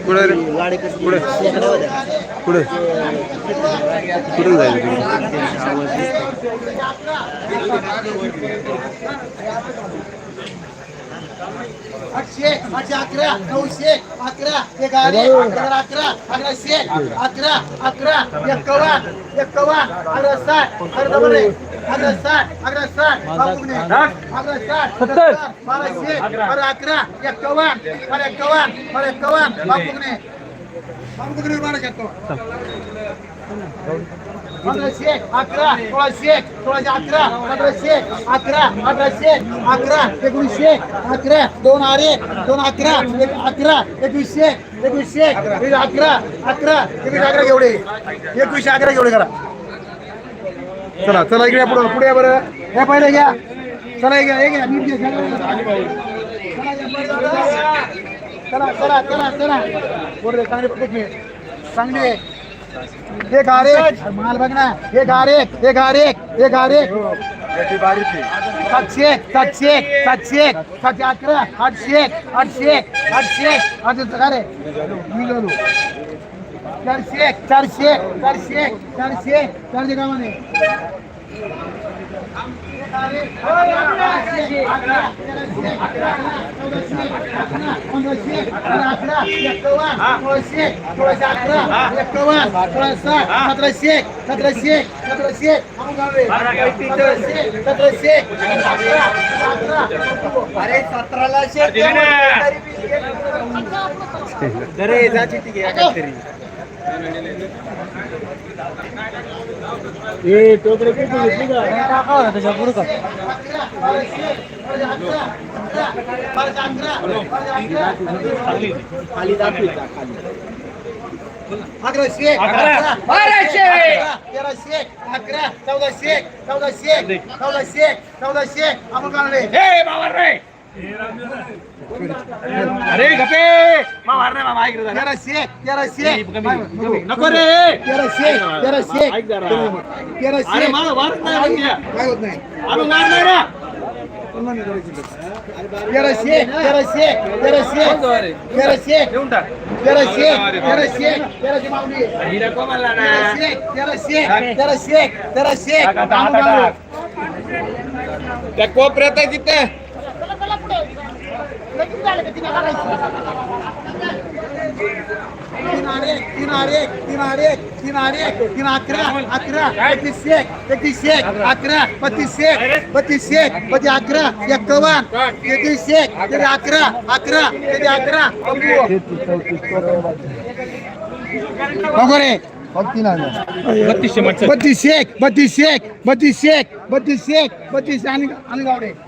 पुढे रे. पुढे. पुढे. पुढे जायचं आठशे आठशे अकरा नऊशे अकरा एगारे अकरा अकरा अकराशे अकरा अकरा एक्कावन्न एक्कावन्न अकरा साठ अकरा सत्तर अकरा एक्कावन पर एक्कावन पर एक्कावन बापुकने बापुकने उर्माना करता पंद्रह एक अकरा सोळाशे एक सोळाशे अकरा पंधराशे एक अकरा अठराशे एक अकरा एकोणीसशे एक अकरा दोन आर एक दोन अकरा एक अक्रा एकवीसशे एकवीसशे अकरा अकरा एकवीस अकरा एवढे एकवीसशे अकरा एवढे करा चला चला इकडे पुढे पुढे या बरं हे पहिले घ्या चला घ्या हे घ्या नीट घ्या चला चला चला चला। बोल चांगले पद्धत चांगली आहे हे गारे माल बघ ना हे गारे हे गारे हे गारे सातशे सातशे सातशे सातशे अकरा आठशे आठशे आठशे आठशे गारे मिळालो चारशे चारशे चारशे चारशे चारशे गावाने सतराशे सतराशे सतराशे सतराशे अरे सतराला अरे जाची ती घ्या काहीतरी ए टोकरे किती घेतली का? टाकावं ना त्याच्या पुढं का? खाली दाखवी अकराशे. अकरा बाराशे. तेराशे अकरा चौदाशे चौदाशे चौदाशे चौदाशे. आपण काढले हे मावर रे. अरे गपे मा मारने मा माइक रे जरा से जरा से नको रे जरा से जरा से जरा अरे मा वारत नाही म्हणजे काय होत नाही अरे मारणार रे जरा से जरा से जरा से जरा से ठेवून जरा से जरा से जरा से माऊली हिरा को मला ना जरा से जरा से जरा से त्या कोपऱ्यात आहे तिथे बत्तीस एक बत्तीस एक बत्तीस एक बत्तीस एक बत्तीस बत्तीस एक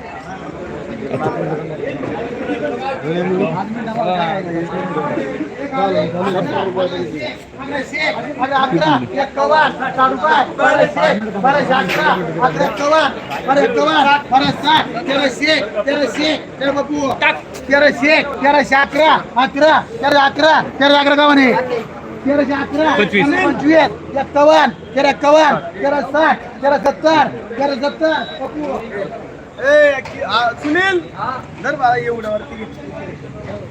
तेराशे तेराशे तेरा बापू तेराशे तेराशे अकरा अकरा तेरा अकरा तेरा अकरा गावाने तेराशे अकरा पंचवीस. पंचवीस एक्कावन्न तेरा एक्कावन्न तेरा साठ तेरा सत्तर तेरा सत्तर बापू सुनील? जर मला एवढ्यावरती. अकराशे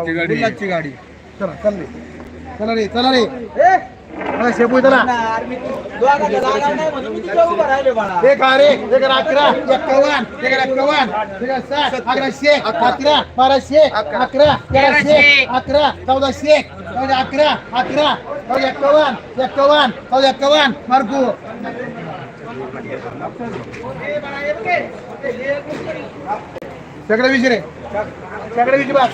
तिकडे गाडी चला चल रे चला रे चला रे शेपू त्याला एक आरे एक अकरा. एक्कावन्न. एक एक्कावन्न. एक साठ. अकराशे. अकरा. बाराशे. अकरा. तेराशे. अकरा. चौदाशे. चौदा अकरा. अकरा. चौदा एक्कावन्न. एक्कावन्न. चौदा एक्कावन्न. मारकू. सगळे विचारे सगळे विचार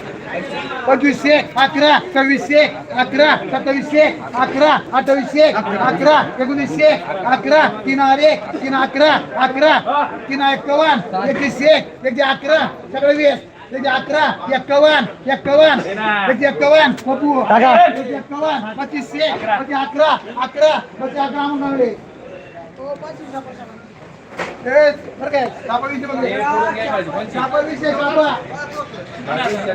पंचवीसशे अकरा सव्वीसशे अकरा सत्तावीसशे अकरा अठ्ठावीसशे अकरा एकोणीसशे अकरा तीन आरे तीन अकरा अकरा तीन एक्कावन्न एकवीसशे एकशे अकरा. सगळे वीस. एकशे अकरा एक्कावन्न एक्कावन्न एकशे एक्कावन्न. पप्पू. एकशे एक्कावन्न पच्चीसशे एकशे अकरा अकरा एकशे अकरा म्हणून तेच बरं काय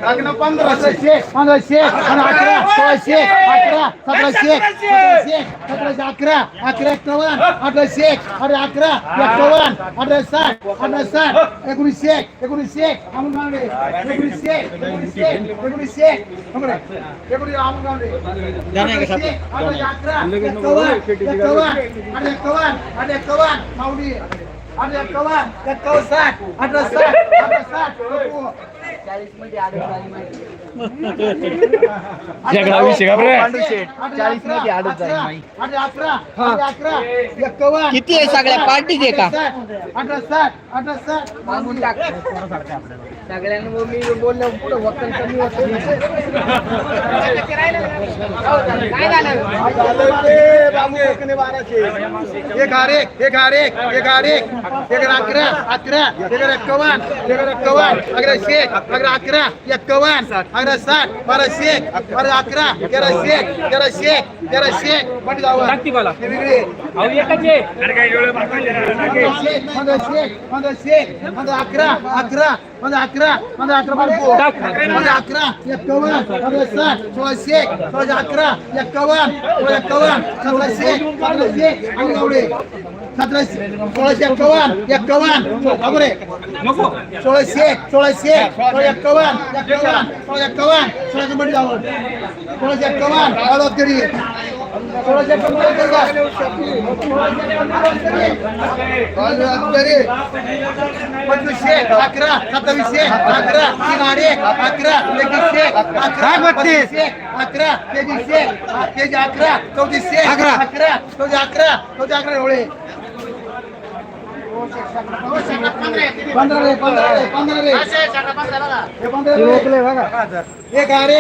अकरा पंधराशे पंधराशे अकरा सोळाशे अकरा सतराशे सतराशे सतराशे अकरा अकरा एक्कावन्न अठराशे अरे अकरा एक्कावन्न अठरा साठ अठरा साठ एकोणीसशे एकोणीसशे अमोल एकोणीसशे एकोणीसशे एकोणीसशे अमोल अकरा एक्कावन्न एक्कावन्न अरे एक्कावन्न अरे एक्कावन्न अठरा अठरा चाळीसमध्ये आडत जाईल किती आहे सगळ्या पार्टीच आहे का? अठरा साठ अठरा साठ मागून टाक. सगळ्यांना मग मी बोललो पुढे वक्कल कमी होतं. काय झालं एक आर एक एक आर एक एक आर एक एक अकरा अकरा. एक एक्कावन्न एक एक्कावन्न अकरा शेख अकरा अकरा एक्कावन्न अकरा साठ बाराशे बारा अकरा तेराशे तेराशे तेराशे पण जावं हे वेगळे. पंधराशे पंधराशे पंधराशे पंधरा अकरा अकरा. पंधरा अकरा पंधरा अकरा. पंधरा अकरा एक्कावन्न साठ सोळाशे सोळाशे अकरा एक्कावन्न सोळा एक्कावन्न सतराशे आणि एवढे सतराशे सोळाशे एक्कावन्न एक्कावन्न बरोबर आहे सोळाशे सोळाशे सोळा एक्कावन्न एक्कावन्न सोळा एक्कावन्न सोळाशे जावं सोळाशे एक्कावन्न आवाज करी सोळाशे पंचवीसशे अकरा सत्तावीसशे अकरा तीन आडे अकरा एकवीसशे अकरा बत्तीसशे अकरा तेवीसशे तेवीस अकरा चौतीसशे अकरा अकरा चौदा अकरा चौदा अकरा एवढे हे पंधरा रे.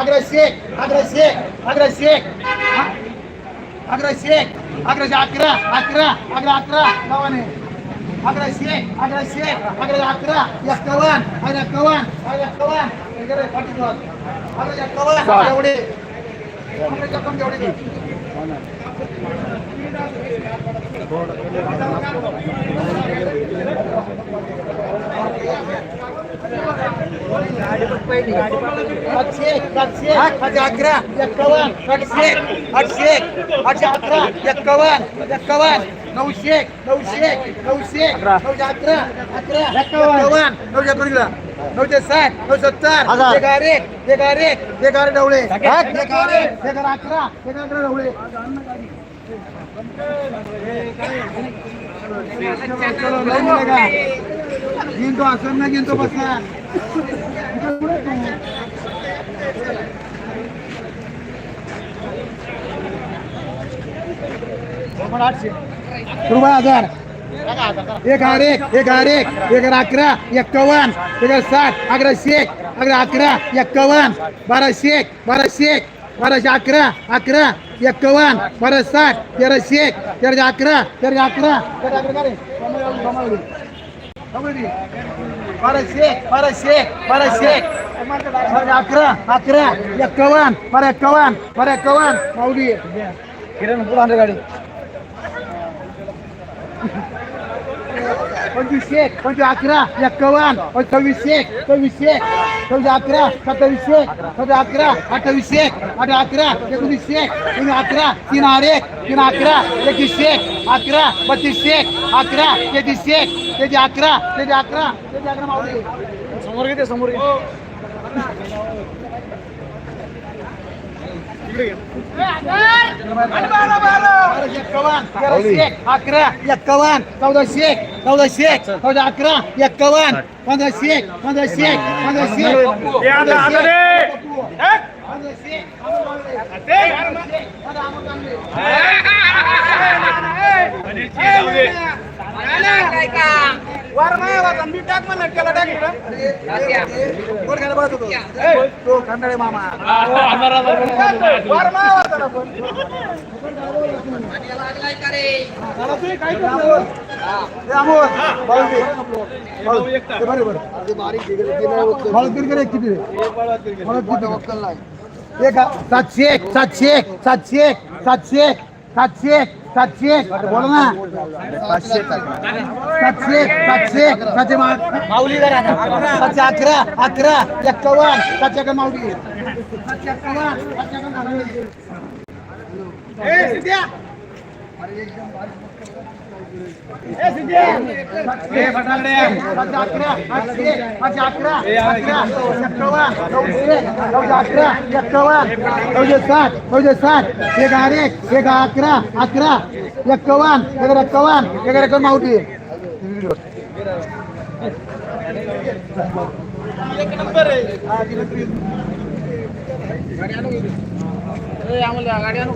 अकरा शेख अकराशे अकराशे अकरा अकरा अकरा अकरा गावाने अकराशे अकराशे अकरा अकरा एक्कावन्न अकरा एक्कावन्न अकरा एक्कावन्न इकडे पाठीवर. अकरा एक्कावन्न एवढे अकरा एक्कावन्न एवढे अकरा एक्कावन्न आठशे आठशे आठशे अकरा एक्कावन्न एक्कावन्न नऊशे नऊशे नऊशे नऊशे अकरा अकरा एक्कावन्न नऊशे अकरा नऊशे साठ नऊ सत्तर एगार एक एगार एक एगार डवळे एगार एगार अकरा एगार अकरा डवळे गिनतो असं ना गिनतो बसा। रुपये हज़ार एक आर एक एक आर एक एक आर अकरा एक्कावन्न एक आर साठ अकरा शेक अकरा अकरा एक्कावन्न बाराशे बाराशे बाराशे अकरा अकरा एक्कावन्न बारा साठ तेराशे तेराशे अकरा तेराशे अकरा अकरा रे? बाराशे बाराशे बाराशे बारा अकरा अकरा एक्कावन्न बारा एक्कावन्न बारा एक्कावन्न माऊली किरण पुढे गाडी पंचवीस एक पंचवीस अकरा एक्कावन्न सव्वीस एक सव्वीस एक सव्वीस अकरा सत्तावीस एक सव्वीस अकरा अठ्ठावीस एक अठरा अकरा एकोणीस एक एकोणीस अकरा तीन आर एक तीन अकरा एकवीस एक अकरा बत्तीस एक अकरा तेहतीस एक तेहती अकरा तेहती अकरा तेहती अकरा समोर घेते समोर घेते अकरा एक्कावन्न चौदाशे चौदाशे चौदा अकरा एक्कावन्न पंधराशे पंधराशे पंधराशे हे रे हे? पंधराशे मी टाक म्हणलं त्याला टाक इकडं. कोण खायला होतो? तो खंडाळे मामा वर पण. काय करतो? एक सातशे एक सातशे एक सातशे एक सातशे एक सातशे एक सातशे एक बोला ना सातशे एक सातशे एक सातशे माऊली जरा सातशे अकरा अकरा एक्कावन्न सातशे अकरा माऊली सातशे एक्कावन्न सातशे अकरा माऊली. साठ चौदह साठ एक आठ एक अकरा अकरा एक्कावन एक एक्कावन एक एकावन मावटी एक नंबर है। आम्हाला गाडी आणू?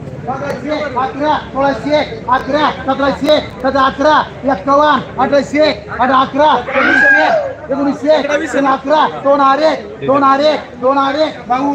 अकरा सोळाशे अकरा सतराशे सतरा अकरा एक्कावन्न अठराशे अठरा अकरा एकोणीसशे एकोणीसशे अकरा दोन आरे दोन आरे दोन आरे भाऊ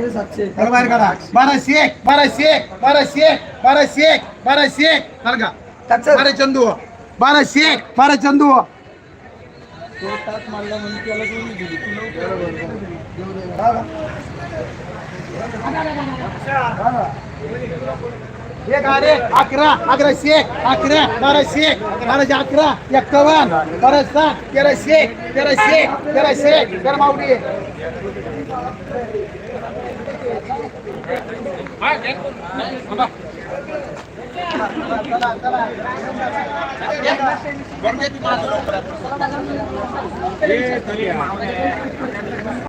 बाहेर काढा बारा एक बारा एक बारा एक बारा एक बारा एक सारखा बारा चंदू बारा एक बारा चंदू एक अरे अकरा अकरा शेख अकरा बारा शेख बारा अकरा एक्कावन बारा सात तेरा शेख तेरा शेख तेरा शेख तेरा माऊली। એ